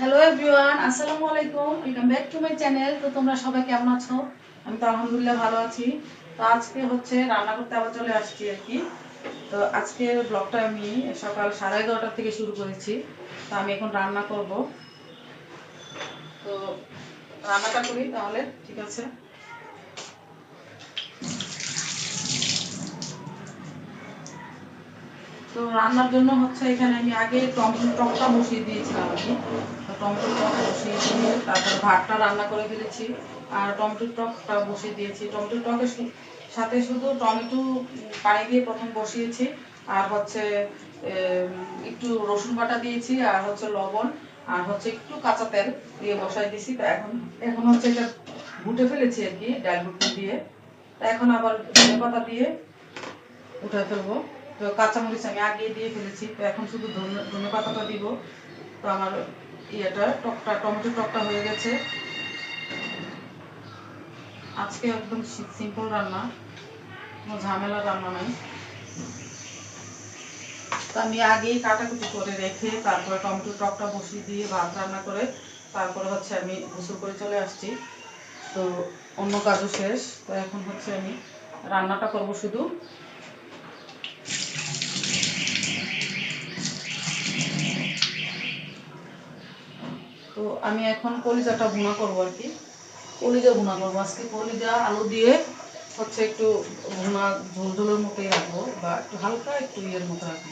Hello everyone আসসালামু আলাইকুম welcome back to my channel তো তোমরা সবাই কেমন আছো? আমি তো আলহামদুলিল্লাহ ভালো আছি। তো আজকে হচ্ছে রান্না করতে আবার চলে আসছি আর কি। তো আজকের ব্লগটা আমি সকাল সাড়ে এগারোটা থেকে শুরু করেছি। তো আমি এখন রান্না করব। তো রান্নাটা করি তাহলে, ঠিক আছে? তো রান্নার জন্য হচ্ছে এখানে আমি আগে টমেটো টকটা বসিয়ে দিয়েছিলাম তো টমেটো টক বসিয়ে দিয়ে তারপরে ভাতটা রান্না করে ফেলেছি। আর টমেটো টকটা বসিয়ে দিয়েছি। টমেটো টকের সাথে শুধু টমেটো পানি দিয়ে প্রথম বসিয়েছি। আর হচ্ছে একটু রসুন বাটা দিয়েছি আর হচ্ছে লবণ। আর হচ্ছে একটু কাঁচা তেল দিয়ে বসাই দিয়েছি। তো এখন এখন হচ্ছে এটা ঘুটে ফেলেছি আর কি, ডাল ঘুটনি দিয়ে। তা এখন আবার ধনে পাতা দিয়ে উঠে ফেলব। তো কাঁচামরিচ আমি আগে দিয়ে ফেলেছি, তো এখন শুধু ধনে পাতাটা দিব। তো আমার ইয়েটা টকটা, টমেটো টকটা হয়ে গেছে। আজকে একদম সিম্পল রান্না। কোনো ঝামেলা রান্না নাই। তো আমি আগেই কাটাকুটি করে রেখে তারপরে টমেটো টকটা বসিয়ে দিয়ে ভাত রান্না করে তারপরে হচ্ছে আমি গোসল করে চলে আসছি। তো অন্য কাজও শেষ। তো এখন হচ্ছে আমি রান্নাটা করব শুধু। তো আমি এখন কলিজাটা ভুনা করব আর কি। কলিজা ভুনা করব। আজকে কলিজা, আলু দিয়ে হচ্ছে একটু ভুনা ঝোল মতোই রাখব বা একটু হালকা একটু ইয়ের মতো রাখব।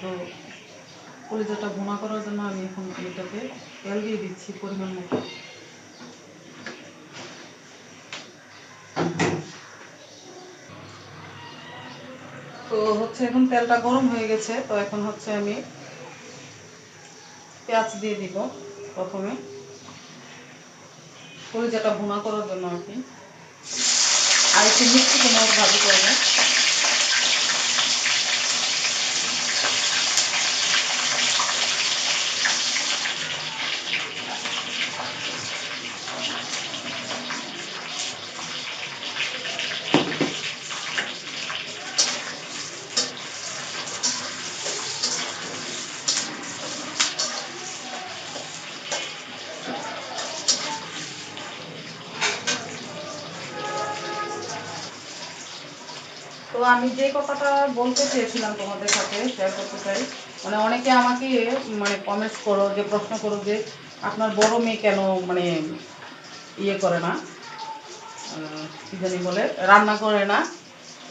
তো কলিজাটা ভুনা করার জন্য আমি এখন এটাকে তেল দিয়ে দিচ্ছি পরিমাণ মতো। হচ্ছে এখন তেলটা গরম হয়ে গেছে, তো এখন হচ্ছে আমি পেঁয়াজ দিয়ে দিব প্রথমে। কলিজাটা ভুনা করার জন্য আর কি। আর একটু মিষ্টি তোমার ভাজি করবে। আমি যে কথাটা বলতে চেয়েছিলাম তোমাদের সাথে শেয়ার করতে চাই মানে অনেকে আমাকে মানে কমেন্টস করো, যে প্রশ্ন করো যে আপনার বড় মেয়ে কেন মানে ইয়ে করে না কি জানি বলে, রান্না করে না।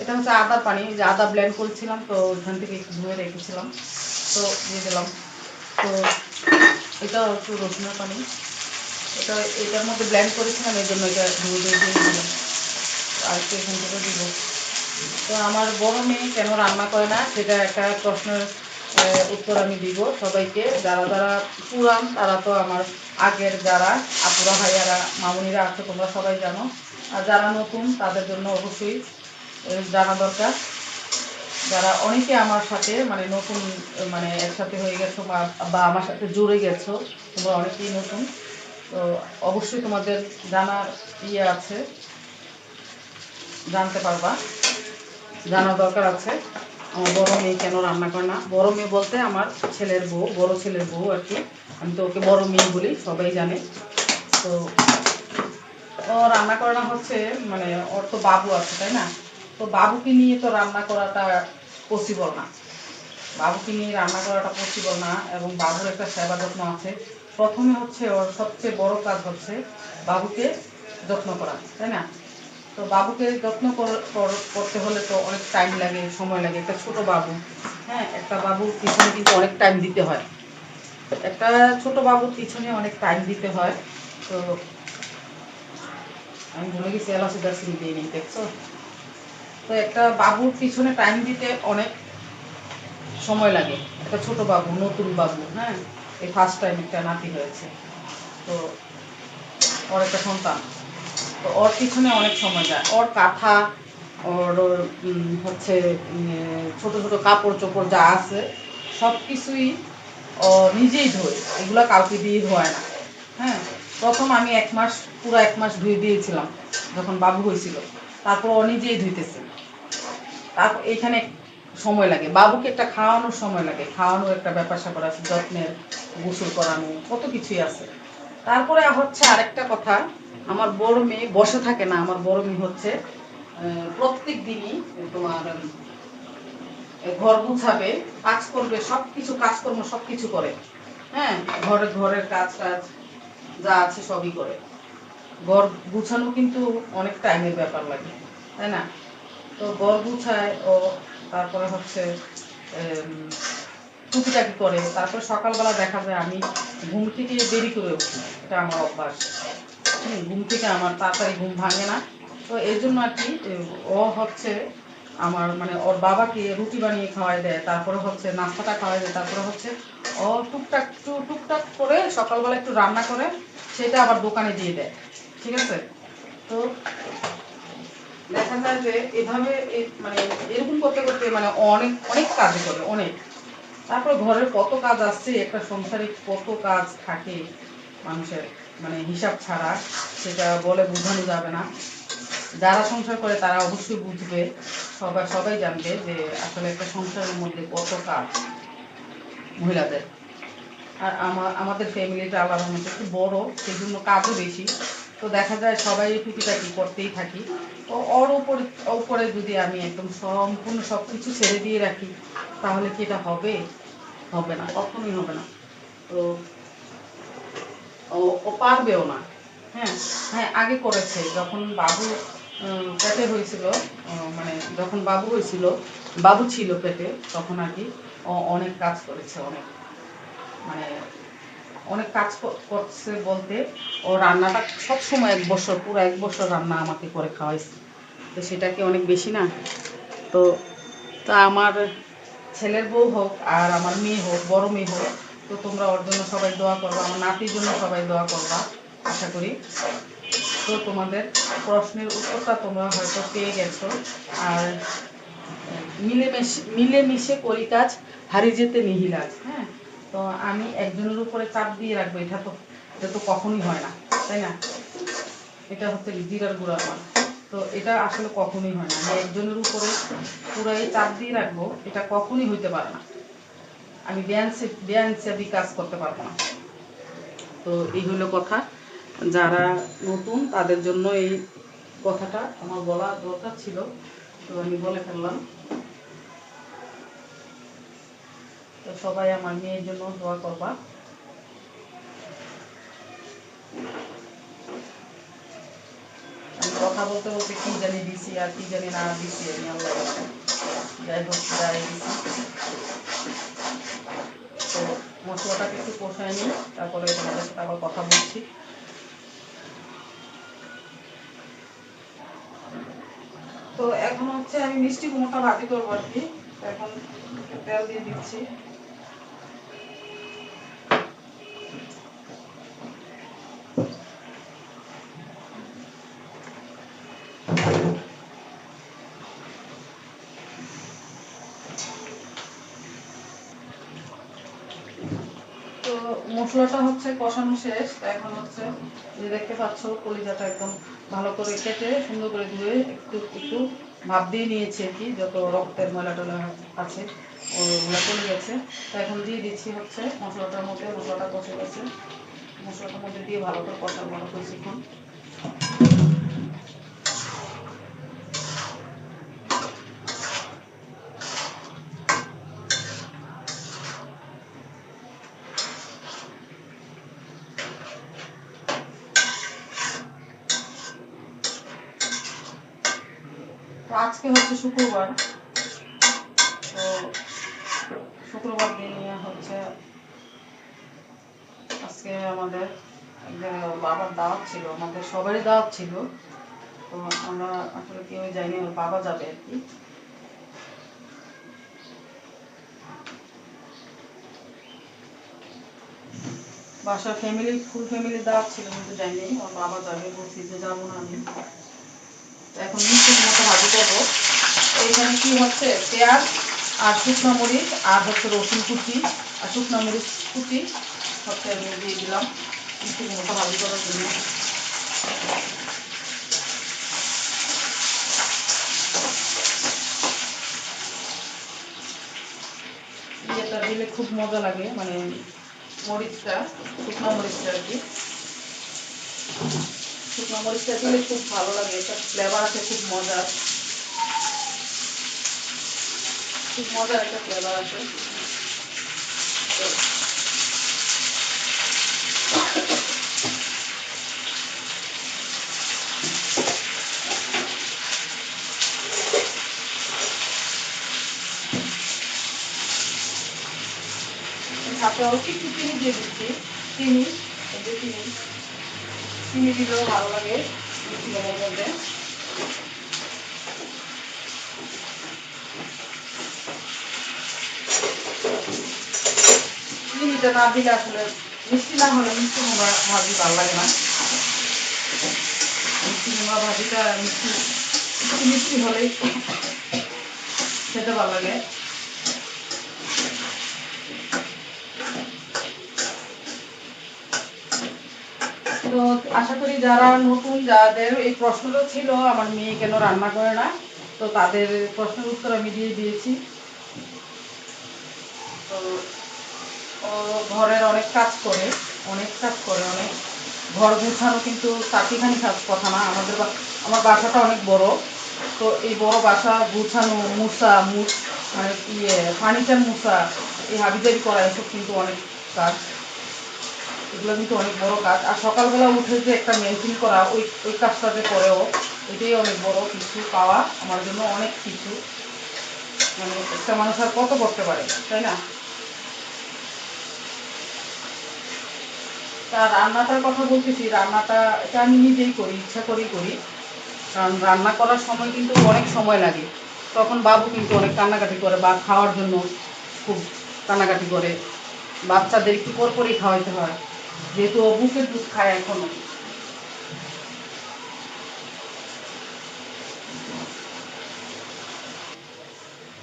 এটা হচ্ছে আদার পানি যে আদা ব্লেন্ড করেছিলাম, তো ওইখান থেকে একটু ধুয়ে রেখেছিলাম। তো দিয়ে দিলাম। তো এটা একটু রসুনের পানি। এটা, এটার মধ্যে ব্লেন্ড করেছিলাম, এই জন্য এটা ধুয়ে ধুয়ে দিয়ে দিলাম। আর একটু এখান থেকে দিব। তো আমার বড় মেয়ে কেন রান্না করে না, সেটা একটা প্রশ্নের উত্তর আমি দিব সবাইকে। যারা যারা পুরান, তারা তো আমার আগের যারা আপুরা, ভাইয়ারা, মামুনিরা আছে, তোমরা সবাই জানো। আর যারা নতুন, তাদের জন্য অবশ্যই জানা দরকার। যারা অনেকে আমার সাথে মানে নতুন মানে একসাথে হয়ে গেছো বা- আমার সাথে জুড়ে গেছো, তোমরা অনেকেই নতুন। তো অবশ্যই তোমাদের জানার ইয়ে আছে, জানতে পারবা। জানার দরকার আছে। আমার বড় মেয়ে কেন রান্না করে না? বড় মেয়ে বলতে আমার ছেলের বউ, বড় ছেলের বউ আর কি। আমি তো ওকে বড় মেয়ে বলি, সবাই জানে। তো ও রান্না করে না হচ্ছে মানে ওর তো বাবু আছে, তাই না? তো বাবুকে নিয়ে তো রান্না করাটা পসিবল না। বাবুকে নিয়ে রান্না করাটা পসিবল না এবং বাবুর একটা সেবা যত্ন আছে। প্রথমে হচ্ছে ওর সবচেয়ে বড় কাজ হচ্ছে বাবুকে যত্ন করা, তাই না? তো বাবুকে যত্ন কর- কর- করতে হলে তো অনেক টাইম লাগে, সময় লাগে। একটা ছোট বাবু হ্যাঁ একটা বাবুর পিছনে কিন্তু অনেক টাইম দিতে হয়। একটা ছোট বাবুর পিছনে অনেক টাইম দিতে হয়। তো আমি ভুলে গেছি এলাচি দার্সিনি দিয়ে নিই, দেখছ? তো একটা বাবুর পিছনে টাইম দিতে অনেক সময় লাগে। একটা ছোট বাবু, নতুন বাবু হ্যাঁ এই ফার্স্ট টাইম একটা নাতি হয়েছে। তো ওর একটা সন্তান। তো ওর পিছনে অনেক সময় যায়। ওর কাঁথা, ওর হচ্ছে ছোট ছোট কাপড় চোপড় যা আছে সব কিছুই ও নিজেই ধোয়। এগুলো কাউকে দিয়ে ধোয় না। হ্যাঁ? প্রথম আমি এক মাস, পুরো এক মাস ধুয়ে দিয়েছিলাম, যখন বাবু হয়েছিল। তারপর ও নিজেই ধুইতেছে। তারপর এখানে সময় লাগে। বাবুকে একটা খাওয়ানোর সময় লাগে। খাওয়ানোর একটা ব্যাপার স্যাপার আছে, যত্নের গোসল করানো, কত কিছুই আছে। তারপরে হচ্ছে আরেকটা কথা আমার বড় মেয়ে বসে থাকে না, আমার বড় মেয়ে হচ্ছে প্রত্যেক দিনই তোমার ঘর গুছাবে, কাজ করবে সব কিছু কাজকর্ম সব কিছু করে। হ্যাঁ ঘরের ঘরের কাজ কাজ যা আছে সবই করে। ঘর গুছানো কিন্তু অনেক টাইমের ব্যাপার লাগে, তাই না? তো ঘর গুছায় ও তারপরে হচ্ছে টুকিটাকি করে। তারপরে সকালবেলা দেখা যায় আমি ঘুম থেকে দেরি করে উঠি, এটা আমার অভ্যাস। ঘুম থেকে আমার তাড়াতাড়ি ঘুম ভাঙে না। তো এই জন্য আর কি ও হচ্ছে আমার মানে ওর বাবাকে রুটি বানিয়ে খাওয়াই দেয়, তারপরে হচ্ছে নাস্তাটা খাওয়াই দেয়, তারপরে হচ্ছে ও টুকটাক একটু টুকটাক করে সকালবেলা একটু রান্না করে সেটা আবার দোকানে দিয়ে দেয়, ঠিক আছে? তো দেখা যায় যে এভাবে মানে এরকম করতে করতে মানে অনেক অনেক কাজ করে, অনেক। তারপর ঘরের কত কাজ আসছে, একটা সংসারে কত কাজ থাকে মানুষের। মানে হিসাব ছাড়া সেটা বলে বোঝানো যাবে না। যারা সংসার করে তারা অবশ্যই বুঝবে সবাই সবাই জানবে যে আসলে একটা সংসারের মধ্যে কত কাজ মহিলাদের। আর আমার আমাদের ফ্যামিলিটা আলাদা মধ্যে একটু বড় সেই জন্য কাজও বেশি। তো দেখা যায় সবাই টুকিটাকি করতেই থাকি। তো ওর উপরে উপরে যদি আমি একদম সম্পূর্ণ সব কিছু ছেড়ে দিয়ে রাখি, তাহলে কি এটা হবে? হবে না, কখনোই হবে না। তো ও পারবেও না। হ্যাঁ হ্যাঁ আগে করেছে। যখন বাবু পেটে হয়েছিল মানে যখন বাবু হয়েছিল, বাবু ছিল পেটে, তখন আর কি অনেক কাজ করেছে, অনেক। মানে অনেক কাজ করছে বলতে, ও রান্নাটা সব সময় এক বছর, পুরো এক বছর রান্না আমাকে করে খাওয়াইছে। তো সেটা কি অনেক বেশি না? তো, তা আমার ছেলের বউ হোক আর আমার মেয়ে হোক, বড় মেয়ে হোক তো তোমরা ওর জন্য সবাই দোয়া করবা, আমার নাতির জন্য সবাই দোয়া করবা, আশা করি। তো তোমাদের প্রশ্নের উত্তরটা তোমরা হয়তো পেয়ে গেছো। আর মিলেমিশে মিলেমিশে করি কাজ হারিয়ে যেতে নিহিলাজ হ্যাঁ? তো আমি একজনের উপরে চাপ দিয়ে রাখব, এটা তো এটা তো কখনোই হয় না, তাই না? এটা হচ্ছে জিরার গুঁড়া আমার তো এটা আসলে কখনোই হয় না। আমি একজনের উপরে পুরাই চাপ দিয়ে রাখব, এটা কখনোই হইতে পারে না। আমি ব্যায়ামসে ব্যায়ামসেবি কাজ করতে পারব না। তো এই হলো কথা। যারা নতুন, তাদের জন্য এই কথাটা আমার বলা দরকার ছিল। তো আমি বলে ফেললাম। তো সবাই আমার মেয়ের জন্য দোয়া করবা। আমি কথা বলতে বলতে কি জানি দিছি আর কি জানি না দিছি আমি আল্লাহ যাই হোক, যাই দিছি। মশলাটাকে একটু কষায় নিই তারপরে তোমাদের সাথে আবার কথা বলছি। তো এখন হচ্ছে আমি মিষ্টি কুমড়োটা ভাজি করব আর কি। এখন তেল দিয়ে দিচ্ছি তো মশলাটা হচ্ছে কষানো শেষ। এখন হচ্ছে যে দেখতে পাচ্ছ, কলিজাটা একদম ভালো করে কেটে সুন্দর করে ধুয়ে একটু একটু ভাপ দিয়ে নিয়েছি আর কি, যত রক্তের ময়লা টলা আছে, ওগুলো চলে গেছে। তো এখন দিয়ে দিচ্ছি হচ্ছে মশলাটার মধ্যে, মশলাটা কষে গেছে। মশলাটার মধ্যে দিয়ে ভালো করে কষা ভালো করে তো আজকে হচ্ছে শুক্রবার। তো শুক্রবার দিন হচ্ছে আজকে আমাদের বাবার দাওয়াত ছিল, আমাদের সবারই দাওয়াত ছিল। তো আমরা আসলে কেউ যাইনি, ওর বাবা যাবে আর কি। বাসার ফ্যামিলি ফুল ফ্যামিলি দাওয়াত ছিল, কিন্তু যাইনি। আমার বাবা যাবে, বলছি যে যাব না আমি। এখন মিষ্টি মতো করব। তো এখানে কি হচ্ছে? পেঁয়াজ আর শুকনো মরিচ আর হচ্ছে রসুন কুচি আর শুকনো মরিচ কুচি হচ্ছে আমি দিয়ে দিলাম। ভাজি করার জন্য। তো দিলে খুব মজা লাগে মানে মরিচটা, শুকনো মরিচটা আর কি। শুকনো মরিচটা দিলে খুব ভালো লাগে এটা ফ্লেভার আছে, খুব মজার। খুব মজার একটা ফ্লেভার আছে। তো সাথে অল্প একটু চিনি দিয়ে দিচ্ছি। চিনি যে চিনি। চিনি দিলেও ভালো লাগে। মধ্যে চিনিটা না দিলে আসলে মিষ্টি না হলে মিষ্টি মোমা ভাজি ভালো লাগে না। মিষ্টি মোমা ভাজিটা মিষ্টি মিষ্টি মিষ্টি হলেই খেতে ভালো লাগে। তো আশা করি যারা নতুন, যাদের এই প্রশ্নটা ছিল, আমার মেয়ে কেন রান্না করে না, তো তাদের প্রশ্নের উত্তর আমি দিয়ে দিয়েছি। তো ও ঘরের অনেক কাজ করে, অনেক কাজ করে, অনেক ঘর গুছানো কিন্তু চারটিখানি কাজ কথা না। আমাদের আমার বাসাটা অনেক বড়। তো এই বড় বাসা গুছানো মুসা মুস মানে ইয়ে ফার্নিচার মুসা এই হাবিজাবি করা, এসব কিন্তু অনেক কাজ। এগুলো কিন্তু অনেক বড় কাজ। আর সকালবেলা উঠে যে একটা মেনটেন করা, ওই ওই কাজটা যে করেও, এটাই অনেক বড় কিছু পাওয়া। আমার জন্য অনেক কিছু। মানে একটা মানুষ আর কত করতে পারে, তাই না? তা রান্নাটার কথা বলতেছি, রান্নাটা এটা আমি নিজেই করি, ইচ্ছা করেই করি। কারণ রান্না করার সময় কিন্তু অনেক সময় লাগে। তখন বাবু কিন্তু অনেক কান্নাকাটি করে বা খাওয়ার জন্য খুব কান্নাকাটি করে। বাচ্চাদের একটু পর পরই খাওয়াইতে হয়। যেহেতু ও বুকের দুধ খায় এখনও।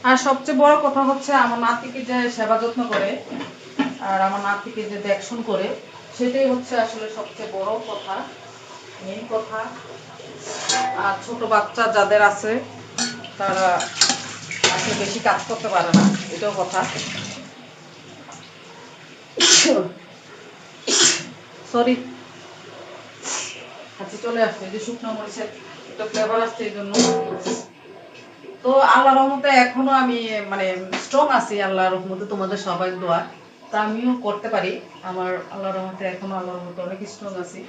আর সবচেয়ে বড় কথা হচ্ছে, আমার নাতিকে যে সেবা যত্ন করে, আর আমার নাতিকে যে দেখশন করে সেটাই হচ্ছে আসলে সবচেয়ে বড় কথা মেন কথা। আর ছোট বাচ্চা যাদের আছে, তারা আসলে বেশি কাজ করতে পারে না, এটাও কথা। সরি আচ্ছা চলে আসছে যে শুকনো মরিচের একটা ফ্লেভার আসছে, এই জন্য। তো আল্লাহ রহমতে এখনও আমি মানে স্ট্রং আছি আল্লাহ রহমতে তোমাদের সবাই দোয়া। তা আমিও করতে পারি। আমার আল্লাহ রহমতে এখনও আল্লাহ রহমতে অনেক স্ট্রং আছি।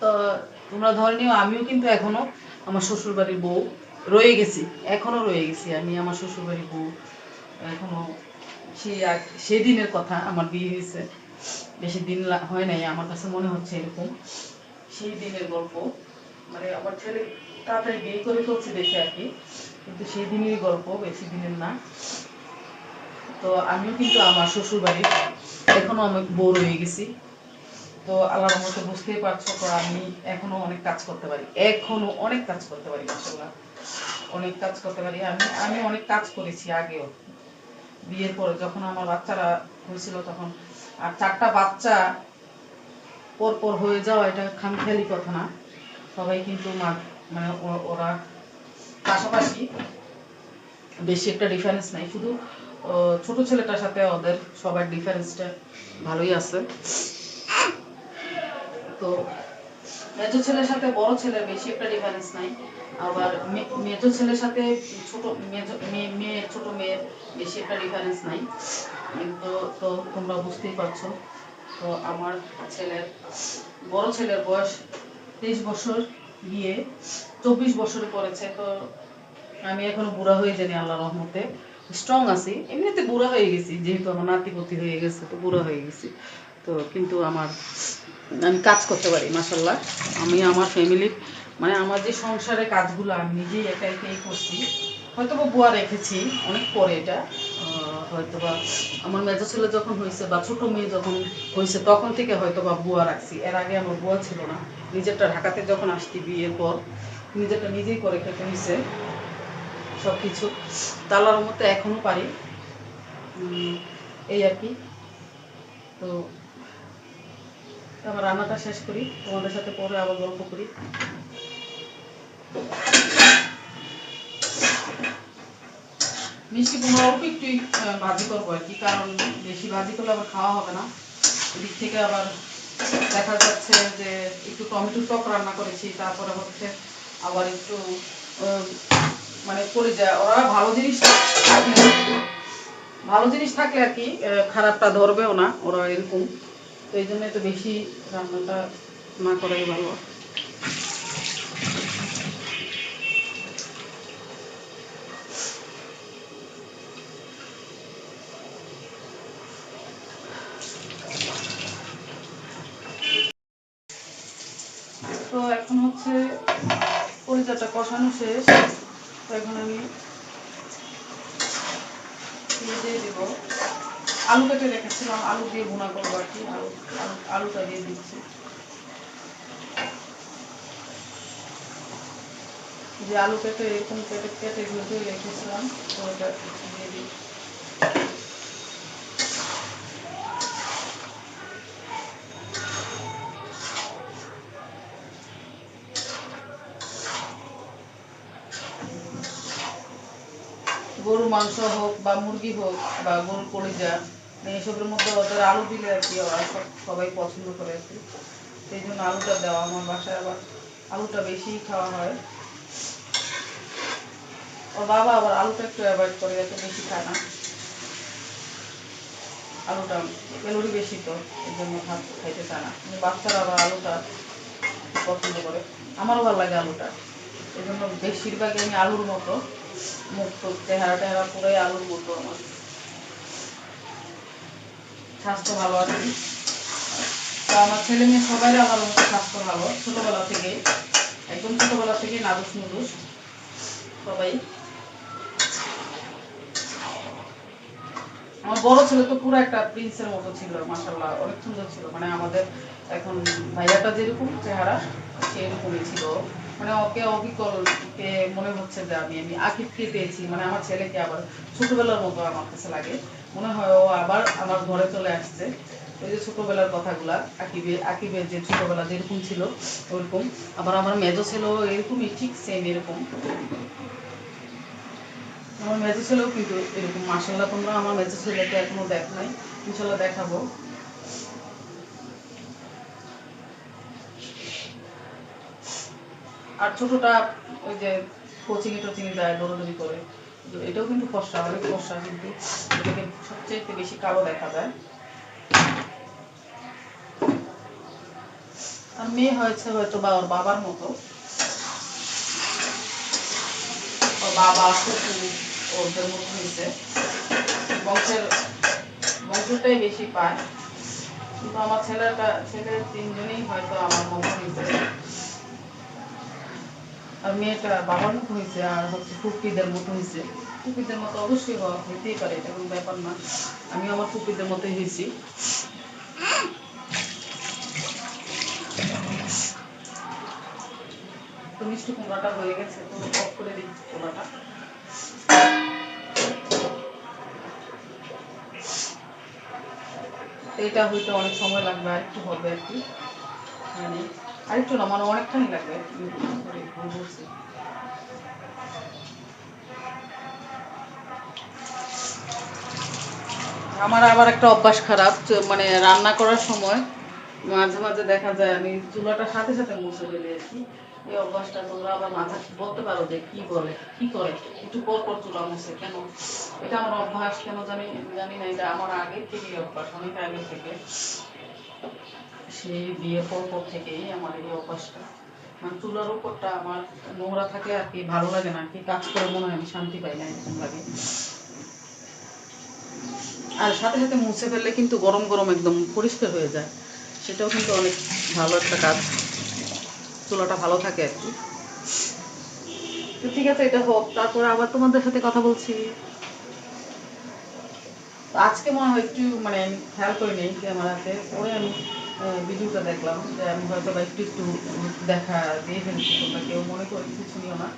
তো তোমরা ধরে নিও, আমিও কিন্তু এখনও আমার শ্বশুর বাড়ির বউ রয়ে গেছি, এখনও রয়ে গেছি আমি আমার শ্বশুর বাড়ির বউ। এখনও সেই সেদিনের কথা আমার বিয়ে হয়েছে। বেশি দিন হয় নাই, আমার কাছে মনে হচ্ছে এরকম। সেই দিনের গল্প মানে আমার ছেলে তাড়াতাড়ি বিয়ে করে ফেলছে দেখে আর কি, কিন্তু সেই দিনেরই গল্প, বেশি দিনের না। তো আমিও কিন্তু আমার শ্বশুর এখনও আমি বউ রয়ে গেছি। তো আল্লাহর মতো বুঝতেই পারছ তো আমি এখনও অনেক কাজ করতে পারি। এখনও অনেক কাজ করতে পারি মাসাল্লাহ অনেক কাজ করতে পারি। আমি আমি অনেক কাজ করেছি আগেও। বিয়ের পরে যখন আমার বাচ্চারা হয়েছিল তখন। আর চারটা বাচ্চা পর পর হয়ে যাওয়া এটা খামখেয়ালি কথা না। সবাই কিন্তু মানে ওরা পাশাপাশি বেশি একটা ডিফারেন্স নাই। শুধু ছোট ছেলেটার সাথে ওদের সবার ডিফারেন্সটা ভালোই আছে। তো, মেজো ছেলের সাথে বড় ছেলের বেশি একটা ডিফারেন্স নাই। আবার মেজো ছেলের সাথে ছোট, মেজো মেয়ে মেয়ে ছোট মেয়ের বেশি একটা ডিফারেন্স নাই। কিন্তু তো তোমরা বুঝতেই পারছ, তো আমার ছেলের, বড় ছেলের বয়স তেইশ বছর গিয়ে চব্বিশ বছরে পড়েছে। তো আমি এখনও বুড়া হয়ে জানি আল্লাহ রহমতে। স্ট্রং আছি। এমনিতে বুড়া হয়ে গেছি, যেহেতু আমার নাতিপতি হয়ে গেছে, তো বুড়া হয়ে গেছি। তো কিন্তু আমার, আমি কাজ করতে পারি মাসাল্লাহ আমি আমার ফ্যামিলির মানে আমার যে সংসারের কাজগুলো, আমি নিজেই একা একাই করছি। হয়তো বা বুয়া রেখেছি, অনেক পরে এটা। হয়তো বা আমার মেজো ছেলে যখন হয়েছে, বা ছোট মেয়ে যখন হয়েছে, তখন থেকে হয়তো বা বুয়া রাখছি। এর আগে আমার বুয়া ছিল না। নিজেরটা ঢাকাতে যখন আসছি বিয়ের পর, নিজেরটা নিজেই করে খেতে হয়েছে। সব কিছু তালার মতো এখনও পারি। এই আর কি। তো আমার রান্নাটা শেষ করি। তোমাদের সাথে পরে আবার গল্প করি। মিষ্টি কুমড়া অল্প একটু ভাজি করব আর কি। কারণ বেশি ভাজি করলে আবার খাওয়া হবে না। এদিক থেকে আবার দেখা যাচ্ছে যে একটু টমেটো টক রান্না করেছি। তারপরে হচ্ছে আবার একটু মানে করে যায়। ওরা ভালো জিনিস ভালো জিনিস থাকলে আর কি খারাপটা ধরবেও না ওরা এরকম। তো এই জন্য তো বেশি রান্নাটা না করাই ভালো। তো এখন হচ্ছে পরিচয়টা কষানো শেষ। তো আমি দিয়ে দিব। আলু কেটে রেখেছিলাম, আলু দিয়ে ভুনা করব আর কি, আলু, আলু- আলুটা দিয়ে দিচ্ছি। যে আলু কেটে এরকম কেটে কেটে ধুয়ে রেখেছিলাম, তো দিয়ে দিই মাংস হোক বা মুরগি হোক বা গরুর কলিজা মানে এসবের মধ্যে ওদের আলু দিলে আর কি সবাই পছন্দ করে আর কি। সেই জন্য আলুটা দেওয়া আমার বাসায় আবার আলুটা বেশি খাওয়া হয়। ওর বাবা আবার আলুটা একটু অ্যাভয়েড করে, এত বেশি খায় না। আলুটা ক্যালোরি বেশি তো এই জন্য ভাত খাইতে চায় না। বাচ্চারা আবার আলুটা পছন্দ করে। আমারও ভালো লাগে আলুটা। এই জন্য বেশিরভাগই আমি আলুর মতো মুখ টুক চেহারা টেহারা পুরাই মতো আমার। স্বাস্থ্য ভালো আছে। তো আমার ছেলে মেয়ে সবাই আমার স্বাস্থ্য ভালো থেকে একদম থেকে নাদুস নুদুস, সবাই। আমার বড় ছেলে তো পুরো একটা প্রিন্সের মতো ছিল মাসাল্লাহ অনেক সুন্দর ছিল। মানে আমাদের এখন ভাইয়াটা যেরকম চেহারা, সেরকমই ছিল। মানে ওকে মনে হচ্ছে যে আমি আমি আকিবকে পেয়েছি? মানে আমার ছেলেকে আবার ছোটবেলার মতো আমার কাছে লাগে। মনে হয় ও আবার আমার ঘরে চলে আসছে। ওই যে ছোটবেলার কথাগুলা, আকিবে আকিবের যে ছোটবেলা যেরকম ছিল, ওরকম। আবার আমার মেজো ছেলেও এরকমই, ঠিক সেম এরকম। আমার মেজো ছেলেও কিন্তু এরকম। মাসাল্লাহ তোমরা আমার মেজো ছেলেকে এখনও দেখ নাই। ইনশাল্লাহ দেখাবো। আর ছোটটা ওই যে কোচিং টোচিং যায়, দৌড়দৌড়ি করে। এটাও কিন্তু ফসা অনেক ফসা কিন্তু। এটাকে সবচেয়ে বেশি কালো দেখা যায়। আর মেয়ে হয়েছে হয়তো বা ওর বাবার মতো। ওর বাবা ফুফু ওদের মতো হয়েছে। বংশের, বংশটাই বেশি পায়। কিন্তু আমার ছেলেটা, ছেলে তিনজনেই হয়তো আমার মতো হয়েছে। আর মেয়েটা বাবার মতো হয়েছে আর হচ্ছে ফুপিদের মতো হয়েছে। ফুপিদের মতো অবশ্যই হওয়া হইতেই পারে, এটা কোনো ব্যাপার না। আমি আমার ফুপিদের মতোই হয়েছি। মিষ্টি কুমড়াটা হয়ে গেছে, তো অফ করে চোলাটা তো এটা হয়তো অনেক সময় লাগবে, আর একটু হবে আর কি। মানে আরেকটু না মানে অনেকখানি লাগবে। আমার আবার একটা অভ্যাস খারাপ মানে রান্না করার সময় মাঝে মাঝে দেখা যায় আমি চুলাটার সাথে সাথে মুছে ফেলি কি এই অভ্যাসটা তোমরা আবার মাথা বলতে পারো যে কি বলে, কি করে? একটু পর পর চুলা মুছে কেন? এটা আমার অভ্যাস, কেন জানি জানি না, এটা আমার আগে থেকেই অভ্যাস, অনেক আগে থেকে। সেই বিয়ে পর পর থেকেই আমার এই অভ্যাসটা। মানে চুলার উপরটা আমার নোংরা থাকলে আর কি ভালো লাগে না কি কাজ করে মনে হয় আমি শান্তি পাই না এরকম লাগে। আর সাথে সাথে মুছে ফেললে কিন্তু গরম গরম একদম পরিষ্কার হয়ে যায়। সেটাও কিন্তু অনেক ভালো একটা কাজ। চুলাটা ভালো থাকে আর কি। ঠিক আছে, এটা হোক। তারপরে আবার তোমাদের সাথে কথা বলছি। আজকে মনে হয় একটু মানে খেয়াল করি নেই ক্যামেরাতে। পরে আমি ভিডিওটা দেখলাম, যে আমি হয়তো বা একটু একটু দেখা দিয়ে ফেলছি তোমরা কেউ মনে করে কিছু নিও না।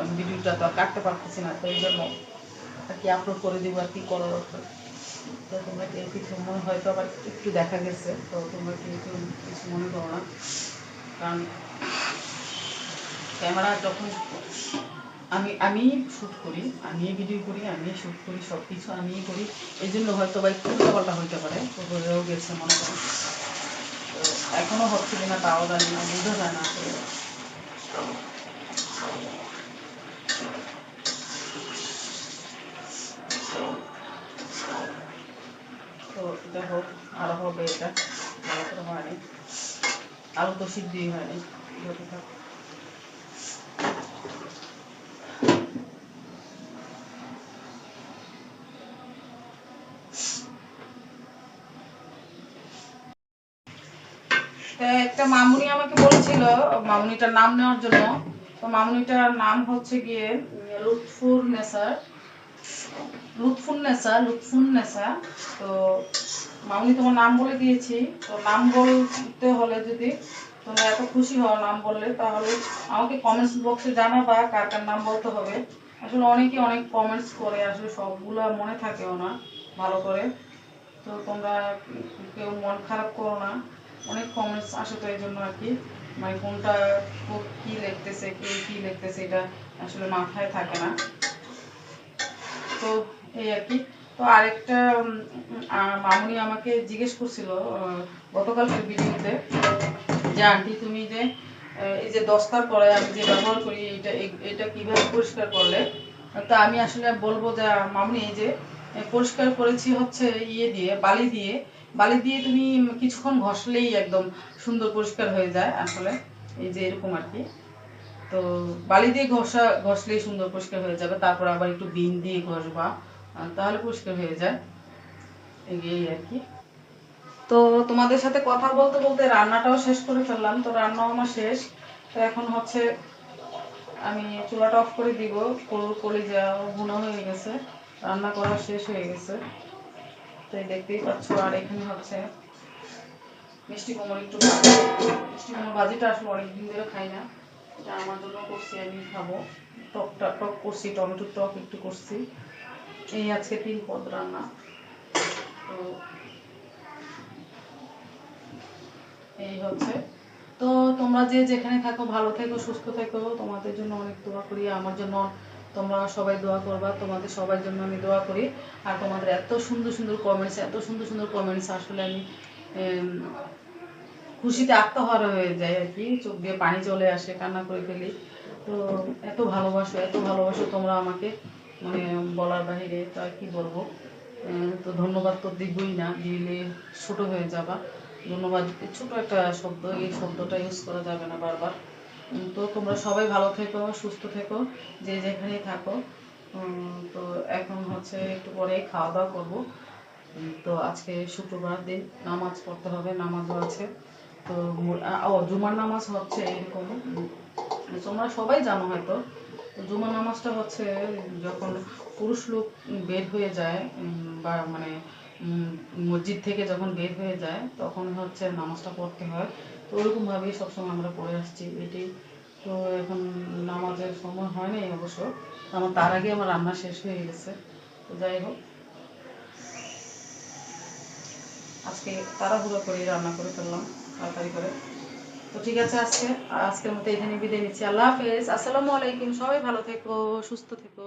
আমি ভিডিওটা তো কাটতে পারতেছি না, তো এই জন্য আর কি আপলোড করে দিব আর কি করার তো তোমরা কেউ কিছু মনে হয়তো আবার একটু দেখা গেছে, তো তোমরা কেউ কেউ কিছু মনে করো না। কারণ ক্যামেরা যখন আমি আমি শ্যুট করি, আমি ভিডিও করি, আমি শ্যুট করি সব কিছু আমিই করি। এই জন্য হয়তো বা একটু উল্টাপাল্টা হইতে পারে গেছে মনে করেন তো এখনও হচ্ছে কিনা তাও জানি না, বোঝা যায় না। তো এটা হোক, আরও হবে এটা। ভালো আলু তো সিদ্ধই হয়নি থাক তা একটা মামুনি আমাকে বলেছিল মামুনিটার নাম নেওয়ার জন্য। তো মামুনিটার নাম হচ্ছে গিয়ে লুৎফুর নেসার লুৎফুন নেসা লুৎফুন নেসা তো মামুনি তোমার নাম বলে দিয়েছি। তো নাম বলতে হলে যদি তোমরা এত খুশি হও নাম বললে, তাহলে আমাকে কমেন্টস বক্সে জানাবা কার কার নাম বলতে হবে। আসলে অনেকে অনেক কমেন্টস করে, আসলে সবগুলো মনে থাকেও না ভালো করে। তো তোমরা কেউ মন খারাপ করো না। অনেক কমেন্টস আসে তো এই জন্য আর কি। মানে কোনটা কো- লিখতেছে, কে কি লিখতেছে, এটা আসলে মাথায় থাকে না। তো এই আর কি। তো আরেকটা মামুনি আমাকে জিজ্ঞেস করছিল গতকালকের ভিডিওতে যে, আন্টি, তুমি যে এই যে দস্তার পরে আমি যে ব্যবহার করি এটা এটা কীভাবে পরিষ্কার করলে? তো আমি আসলে বলব যে মামুনি, এই যে, পরিষ্কার করেছি হচ্ছে ইয়ে দিয়ে, বালি দিয়ে বালি দিয়ে তুমি কিছুক্ষণ ঘষলেই একদম সুন্দর পরিষ্কার হয়ে যায় আসলে। এই যে এরকম আর কি। তো বালি দিয়ে ঘষা, ঘষলেই সুন্দর পরিষ্কার হয়ে যাবে, তারপর আবার একটু বিন দিয়ে ঘষবা তাহলে পরিষ্কার হয়ে যায়। এই আর কি। তো তোমাদের সাথে কথা বলতে বলতে রান্নাটাও শেষ করে ফেললাম, তো রান্নাও আমার শেষ। তো এখন হচ্ছে আমি চুলাটা অফ করে দিব কলিজা ভুনা হয়ে গেছে, রান্না করা শেষ হয়ে গেছে। দেখতেই আর এখানে হচ্ছে। মিষ্টি একটু মিষ্টি ভাজিটা আসলে অনেকদিন ধরে খাই না। এটা আমার জন্য করছি, আমি খাব। টকটা টক করছি টক একটু করছি। এই আজকে তিন পদ রান্না। তো এই হচ্ছে। তো তোমরা যে যেখানে থাকো, ভালো থেকো, সুস্থ থেকো। তোমাদের জন্য অনেক দোয়া করি। আমার জন্য তোমরা সবাই দোয়া করবা, তোমাদের সবার জন্য আমি দোয়া করি। আর তোমাদের এত সুন্দর সুন্দর কমেন্টস এত সুন্দর সুন্দর কমেন্টস আসলে আমি খুশিতে আত্মহারা হয়ে যায় আর কি। চোখ দিয়ে পানি চলে আসে, কান্না করে ফেলি। তো এত ভালোবাসো এত ভালোবাসো তোমরা আমাকে মানে বলার বাহিরে, তা কি বলব? তো ধন্যবাদ তো দিবই না, দিলে ছোট হয়ে যাবা। ধন্যবাদ, ছোট একটা শব্দ, এই শব্দটা ইউজ করা যাবে না বারবার। তো তোমরা সবাই ভালো থেকো, সুস্থ থেকো, যে যেখানেই থাকো। তো এখন হচ্ছে একটু পরে খাওয়া দাওয়া করব তো আজকে শুক্রবার দিন নামাজ পড়তে হবে, নামাজও আছে। তো ও, জুমার নামাজ হচ্ছে এরকম। তোমরা সবাই জানো হয়তো জুমার নামাজটা হচ্ছে যখন পুরুষ লোক বের হয়ে যায় বা মানে মসজিদ থেকে যখন বের হয়ে যায়, তখন হচ্ছে নামাজটা পড়তে হয়। তো ওরকম ভাবেই সবসময় আমরা পড়ে আসছি, এটাই। তো এখন নামাজের সময় হয় নাই অবশ্য। আমার তার আগে আমার রান্না শেষ হয়ে গেছে। তো যাই হোক। আজকে তাড়াহুড়ো করে রান্না করে ফেললাম, তাড়াতাড়ি করে। তো ঠিক আছে আজকে, আজকের মতো এখানে বিদায় নিচ্ছি। আল্লাহ হাফেজ। আসসালামু আলাইকুম। সবাই ভালো থেকো, সুস্থ থেকো।